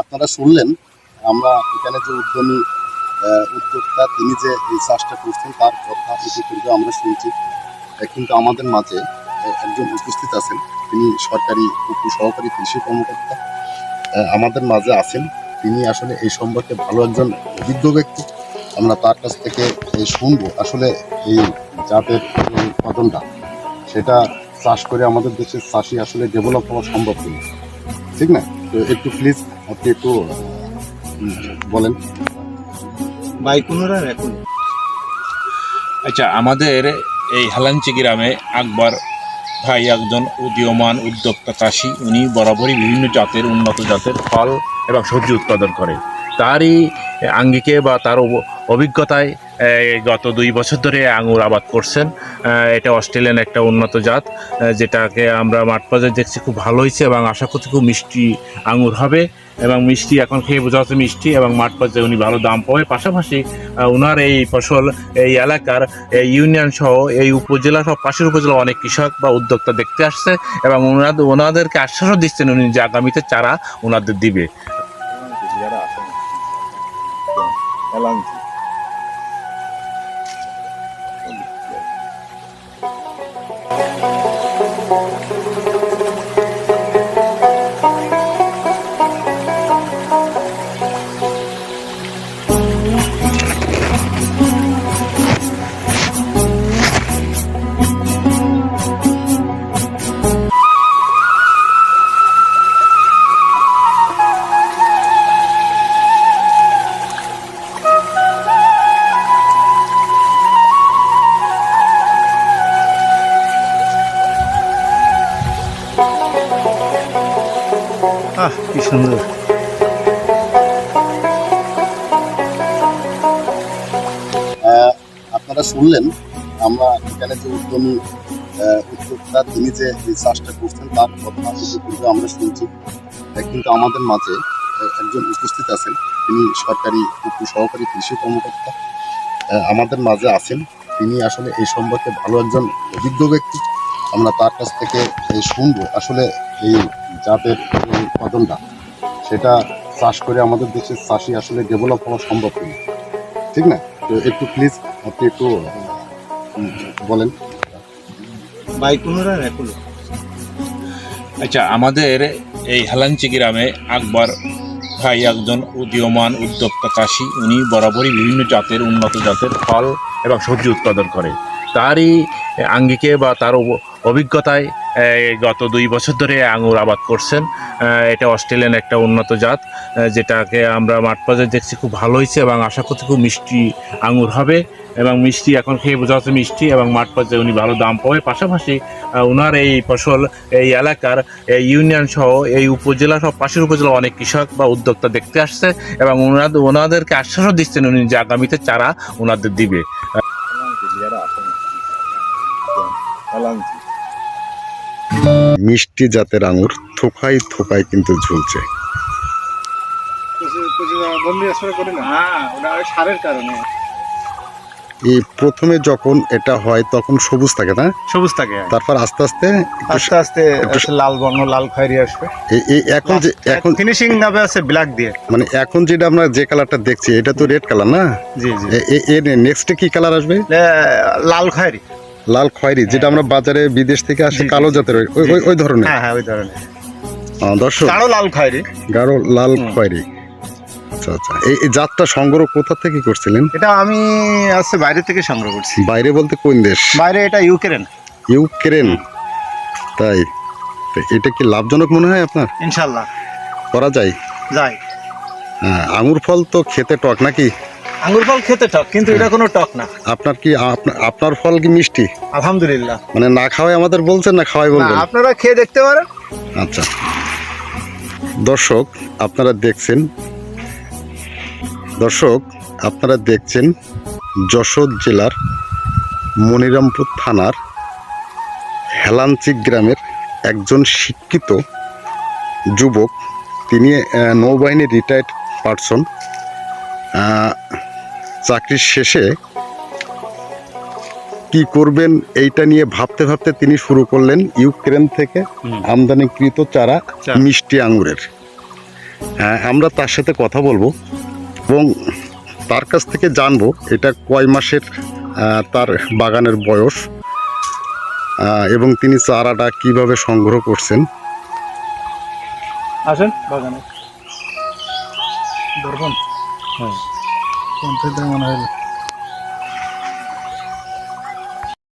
আপনারা শুনলেন, আমরা এখানে যে উদ্যমী উদ্যোক্তা, তিনি যে এই চাষটা করছেন, তার কথা ইতিপূর্বে আমরা শুনছি। কিন্তু আমাদের মাঝে একজন উপস্থিত আছেন, তিনি সরকারি, উপ সহকারী কৃষি কর্মকর্তা। আমাদের মাঝে আছেন, তিনি আসলে এই সম্পর্কে ভালো একজন অভিজ্ঞ ব্যক্তি। আমরা তার কাছ থেকে শুনব, আসলে এই জাতের উৎপাদনটা, সেটা চাষ করে আমাদের দেশের চাষি আসলে ডেভেলপ হওয়া সম্ভব কিনা, ঠিক না? তো একটু প্লিজ আপনি একটু বলেন। এখন আচ্ছা আমাদের এই হালাঞ্চি গ্রামে আকবর ভাই একজন উদীয়মান উদ্যোক্তা চাষি। উনি বরাবরই বিভিন্ন জাতের উন্নত জাতের ফল এবং সবজি উৎপাদন করে। তারই আঙ্গিকে বা তার অভিজ্ঞতায় গত দুই বছর ধরে আঙুর আবাদ করছেন। এটা অস্ট্রেলিয়ান একটা উন্নত জাত যেটাকে আমরা মাঠ দেখছি খুব ভালো হয়েছে এবং আশা করছি খুব মিষ্টি আঙুর হবে এবং মিষ্টি এখন খেয়ে বোঝা যাচ্ছে মিষ্টি এবং মাঠ পর্যায়ে উনি ভালো দাম পাবে। পাশাপাশি ওনার এই ফসল, এই এলাকার এই ইউনিয়ন সহ এই উপজেলা সহ, পাশের উপজেলা অনেক কৃষক বা উদ্যোক্তা দেখতে আসছে এবং ওনাদের ওনাদেরকে আশ্বাসও দিচ্ছেন উনি যে আগামীতে চারা ওনাদের দিবে। 성공. কি সুন্দর। আপনারা শুনলেন, আমরা এখানে যে উদ্যমী উদ্যোক্তা, তিনি যে চাষটা করছেন, তার কথা ইতিপূর্বে আমরা শুনছি। কিন্তু আমাদের মাঝে একজন উপস্থিত আছেন। তিনি সরকারি উপ সহকারী কৃষি কর্মকর্তা। আমাদের মাঝে আছেন। তিনি আসলে এই সম্পর্কে ভালো একজন অভিজ্ঞ ব্যক্তি। আমরা তার কাছ থেকে এই শুনব। আসলে এই জাতের উৎপাদনটা, সেটা চাষ করে আমাদের দেশের চাষি আসলে ডেভেলপ হওয়া সম্ভব কিনা? ঠিক না? তো একটু প্লিজ আপনি একটু বলেন। আচ্ছা আমাদের এই হালাঞ্চি গ্রামে আকবর ভাই একজন উদীয়মান উদ্যোক্তা চাষি। উনি বরাবরই বিভিন্ন জাতের, উন্নত জাতের ফল এবং সবজি উৎপাদন করে। তারই আঙ্গিকে বা তার অভিজ্ঞতায় গত দুই বছর ধরে আঙুর আবাদ করছেন। এটা অস্ট্রেলিয়ান একটা উন্নত জাত যেটাকে আমরা মাঠ পর্যায়ে দেখছি খুব ভালো হয়েছে এবং আশা করছি খুব মিষ্টি আঙুর হবে এবং মিষ্টি এখন খেয়ে বোঝা যাচ্ছে মিষ্টি এবং মাঠ পর্যায়ে উনি ভালো দাম পাবে। পাশাপাশি ওনার এই ফসল, এই এলাকার এই ইউনিয়ন সহ এই উপজেলা সব পাশের উপজেলা অনেক কৃষক বা উদ্যোক্তা দেখতে আসছে এবং ওনাদের ওনাদেরকে আশ্বাসও দিচ্ছেন উনি যে আগামীতে চারা ওনাদের দিবে। মিষ্টি জাতের আঙুর থোকাই থোকাই কিন্তু ঝুলছে। হ্যাঁ এই প্রথমে যখন এটা হয় তখন সবুজ থাকে না? সবুজ থাকে তারপর আস্তে আস্তে আস্তে আস্তে লাল বর্ণ লাল খয়েরি আসবে। এই- এখন যে এখন ফিনিশিং নামে আছে ব্ল্যাক দিয়ে। মানে এখন যেটা আমরা যে কালারটা দেখছি এটা তো রেড কালার না? জি জি। এ- নেক্সটে কি কালার আসবে? লাল খয়েরি। লাল খয়েরি যেটা আমরা বাজারে বিদেশ থেকে আসে কালো জাতের ওই- ওই- ধরনের? হ্যাঁ হ্যাঁ ওই ধরনের। দর্শক। গাঢ় লাল খয়েরি। গাঢ় লাল খয়েরি। আচ্ছা আচ্ছা। এই জাতটা সংগ্রহ কোথা থেকে করছিলেন? এটা আমি বাইরে থেকে সংগ্রহ করছি। বাইরে বলতে কোন দেশ? বাইরে এটা ইউক্রেন। ইউক্রেন। তাই। এটা কি লাভজনক মনে হয় আপনার? ইনশাল্লাহ। করা যায়। হ্যাঁ, আঙুর ফল তো খেতে টক নাকি? আঙ্গুর ফল খেতে টক কিন্তু এটা কোনো টক না। আপনার কি আপনা- আপনার ফল কি মিষ্টি? আলহামদুলিল্লাহ। মানে না খাওয়াই আমাদের বলছেন না খাওয়াই না বলবেন আপনারা খেয়ে দেখতে পারেন। আচ্ছা। দর্শক আপনারা দেখছেন দর্শক আপনারা দেখছেন যশোর জেলার মনিরামপুর থানার হেলাঞ্চি গ্রামের একজন শিক্ষিত যুবক। তিনি আহ, নৌবাহিনী রিটায়ার্ড পারসন চাকরির শেষে কি করবেন এইটা নিয়ে ভাবতে ভাবতে তিনি শুরু করলেন ইউক্রেন থেকে আমদানিকৃত চারা। মিষ্টি আঙুরের হ্যাঁ, আমরা তার সাথে কথা বলব এবং তার কাছ থেকে জানব এটা কয় মাসের তার বাগানের বয়স এবং তিনি চারাটা কীভাবে সংগ্রহ করছেন। আসেন বাগানে। হ্যাঁ। কোন থেকে মনে হয়